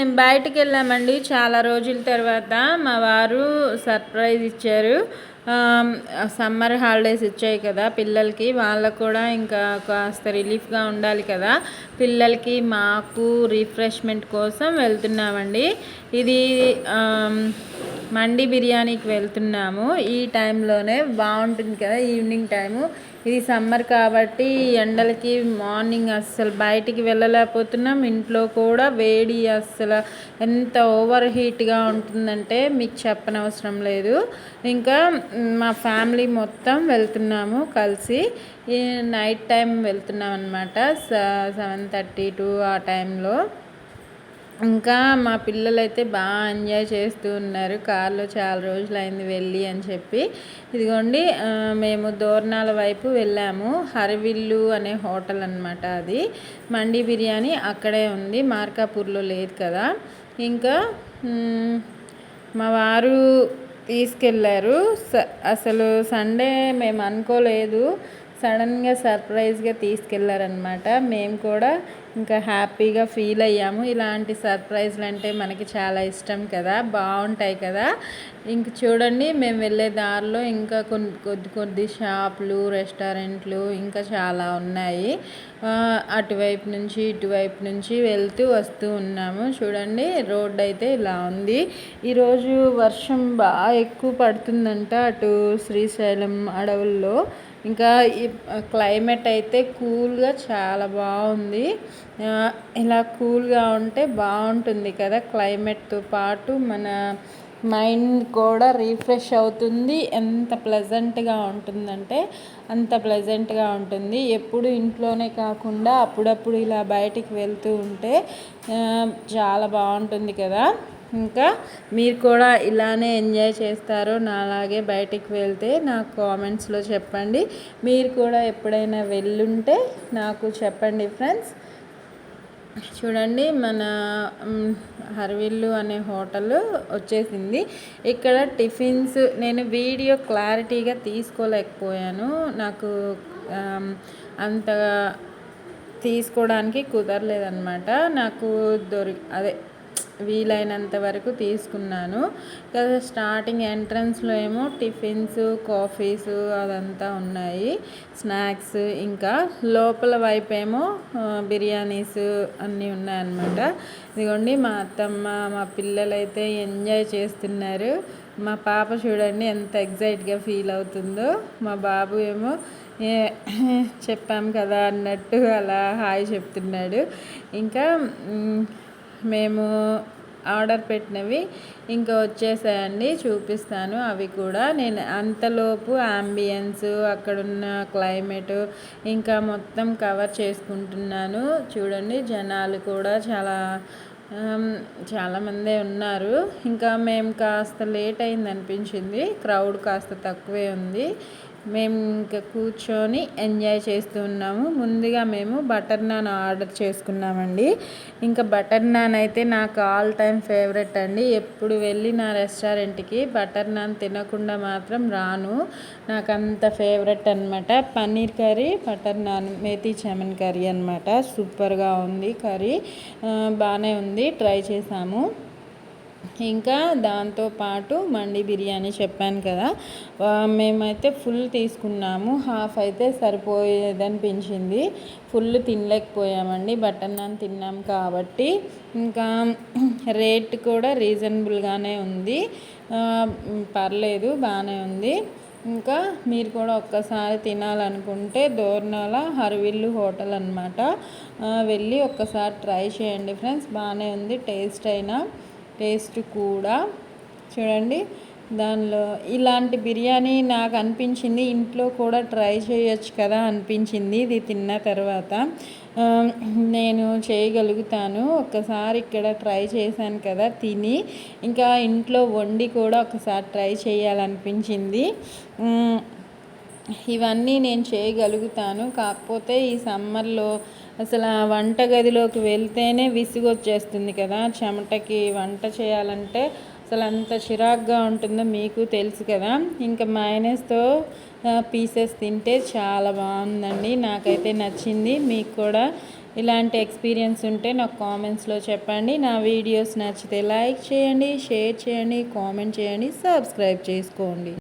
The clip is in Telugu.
మేము బయటికి వెళ్ళామండి చాలా రోజుల తర్వాత. మా వారు సర్ప్రైజ్ ఇచ్చారు. సమ్మర్ హాలిడేస్ ఇచ్చాయి కదా పిల్లలకి. వాళ్ళకు కూడా ఇంకా కాస్త రిలీఫ్గా ఉండాలి కదా. పిల్లలకి మాకు రిఫ్రెష్మెంట్ కోసం వెళ్తున్నామండి. ఇది మండి బిర్యానీకి వెళ్తున్నాము. ఈ టైంలోనే బాగుంటుంది కదా ఈవినింగ్ టైము. ఇది సమ్మర్ కాబట్టి ఎండలకి మార్నింగ్ అస్సలు బయటికి వెళ్ళలేకపోతున్నాం. ఇంట్లో కూడా వేడి అస్సలు ఎంత ఓవర్ హీట్గా ఉంటుందంటే మీకు చెప్పనవసరం లేదు. ఇంకా మా ఫ్యామిలీ మొత్తం వెళ్తున్నాము కలిసి. నైట్ టైం వెళ్తున్నాం అనమాట సెవెన్ థర్టీ టు ఆ టైంలో. ఇంకా మా పిల్లలు అయితే బాగా ఎంజాయ్ చేస్తూ ఉన్నారు. కార్లో చాలా రోజులు అయింది వెళ్ళి అని చెప్పి. ఇదిగోండి మేము దోర్నాల వైపు వెళ్ళాము. హరివిల్లు అనే హోటల్ అనమాట అది. మండి బిర్యానీ అక్కడే ఉంది మార్కాపూర్లో లేదు కదా. ఇంకా మా వారు తీసుకెళ్ళారు. అసలు సండే మేము అనుకోలేదు. సడన్గా సర్ప్రైజ్గా తీసుకెళ్ళారనమాట మేము కూడా ఇంకా హ్యాపీగా ఫీల్ అయ్యాము. ఇలాంటి సర్ప్రైజ్లు అంటే మనకి చాలా ఇష్టం కదా బాగుంటాయి కదా. ఇంక చూడండి మేము వెళ్ళే దారిలో ఇంకా కొన్ని కొద్ది కొద్ది షాపులు రెస్టారెంట్లు ఇంకా చాలా ఉన్నాయి. అటువైపు నుంచి ఇటువైపు నుంచి వెళ్తూ వస్తూ ఉన్నాము. చూడండి రోడ్ అయితే ఇలా ఉంది. ఈరోజు వర్షం బాగా ఎక్కువ పడుతుందంట అటు శ్రీశైలం అడవుల్లో. ఇంకా ఈ క్లైమేట్ అయితే కూల్గా చాలా బాగుంది. ఇలా కూల్గా ఉంటే బాగుంటుంది కదా క్లైమేట్తో పాటు. మన మైండ్ కూడా రీఫ్రెష్ అవుతుంది. ఎంత ప్లెజెంట్గా ఉంటుందంటే అంత ప్లెజెంట్గా ఉంటుంది. ఎప్పుడు ఇంట్లోనే కాకుండా అప్పుడప్పుడు ఇలా బయటికి వెళ్తూ ఉంటే చాలా బాగుంటుంది కదా. ఇంకా మీరు కూడా ఇలానే ఎంజాయ్ చేస్తారో నాలాగే బయటికి వెళ్తే నాకు కామెంట్స్లో చెప్పండి. మీరు కూడా ఎప్పుడైనా వెళ్ళుంటే నాకు చెప్పండి ఫ్రెండ్స్. చూడండి మన హర్విల్లు అనే హోటల్ వచ్చేసింది. ఇక్కడ టిఫిన్స్ నేను వీడియో క్లారిటీగా తీసుకోలేకపోయాను. నాకు అంత తీసుకోవడానికి కుదరలేదన్నమాట. నాకు దొరి అదే వీలైనంత వరకు తీసుకున్నాను. కదా స్టార్టింగ్ ఎంట్రన్స్లో ఏమో టిఫిన్స్ కాఫీస్ అదంతా ఉన్నాయి. స్నాక్స్ ఇంకా లోపల వైపు ఏమో బిర్యానీస్ అన్నీ ఉన్నాయన్నమాట. ఇదిగోండి మా అత్తమ్మ మా పిల్లలు అయితే ఎంజాయ్ చేస్తున్నారు. మా పాప చూడండి ఎంత ఎగ్జైట్గా ఫీల్ అవుతుందో. మా బాబు ఏమో చెప్పాం కదా అన్నట్టు అలా హాయ్ చెప్తున్నాడు. ఇంకా మేము ఆర్డర్ పెట్టినవి ఇంకా వచ్చేసాయండి చూపిస్తాను. అవి కూడా నేను అంతలోపు అంబియన్స్ అక్కడున్న క్లైమేట్ ఇంకా మొత్తం కవర్ చేసుకుంటున్నాను. చూడండి జనాలు కూడా చాలా చాలామందే ఉన్నారు. ఇంకా మేము కాస్త లేట్ అయింది అనిపించింది క్రౌడ్ కాస్త తక్కువే ఉంది. మేము ఇంకా కూర్చొని ఎంజాయ్ చేస్తూ ఉన్నాము ముందుగా మేము బటర్ నాన్ ఆర్డర్ చేసుకున్నామండి. ఇంకా బటర్ నాన్ అయితే నాకు ఆల్ టైమ్ ఫేవరెట్ అండి. ఎప్పుడు వెళ్ళి నా రెస్టారెంట్కి బటర్ నాన్ తినకుండా మాత్రం రాను. నాకు అంత ఫేవరెట్ అనమాట paneer curry butter naan methi chaman curry అనమాట సూపర్గా ఉంది కర్రీ. బాగానే ఉంది. ట్రై చేసాము. ఇంకా దాంతోపాటు మండి బిర్యానీ చెప్పాను కదా. మేమైతే ఫుల్ తీసుకున్నాము. హాఫ్ అయితే సరిపోయేదనిపించింది. ఫుల్ తినలేకపోయామండి. బటర్ నాన్ తిన్నాం కాబట్టి. ఇంకా రేట్ కూడా రీజనబుల్గానే ఉంది. పర్లేదు బాగానే ఉంది. ఇంకా మీరు కూడా ఒక్కసారి తినాలనుకుంటే దోర్నాల హరివిల్లు హోటల్ అనమాట వెళ్ళి ఒక్కసారి ట్రై చేయండి ఫ్రెండ్స్. బాగానే ఉంది టేస్ట్ అయినా. టేస్ట్ కూడా చూడండి. దానిలో ఇలాంటి బిర్యానీ నాకు అనిపించింది. ఇంట్లో కూడా ట్రై చేయొచ్చు కదా అనిపించింది. ఇది తిన్న తర్వాత నేను చేయగలుగుతాను. ఒక్కసారి ఇక్కడ ట్రై చేశాను కదా తిని. ఇంకా ఇంట్లో వండి కూడా ఒకసారి ట్రై చేయాలనిపించింది. ఇవన్నీ నేను చేయగలుగుతాను. కాకపోతే ఈ సమ్మర్లో అసలు ఆ వంటగదిలోకి వెళ్తేనే విసుగొచ్చేస్తుంది కదా. చెమటకి వంట చేయాలంటే అసలు అంత చిరాగ్గా ఉంటుందో మీకు తెలుసు కదా. ఇంకా మైనస్తో పీసెస్ తింటే చాలా బాగుందండి. నాకైతే నచ్చింది. మీకు కూడా ఇలాంటి ఎక్స్పీరియన్స్ ఉంటే నాకు కామెంట్స్లో చెప్పండి. నా వీడియోస్ నచ్చితే లైక్ చేయండి షేర్ చేయండి కామెంట్ చేయండి సబ్స్క్రైబ్ చేసుకోండి.